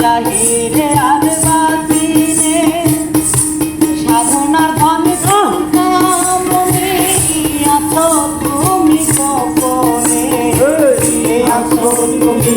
চাহিরে আর বাতিরে সাধনার ধনে মনে আছো তুমি কপনে আছো তুমি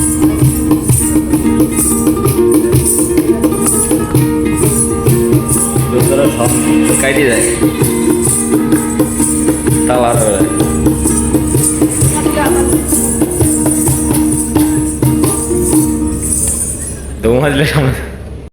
কাটি যায়। তাল আর দৌমাজলে সামনে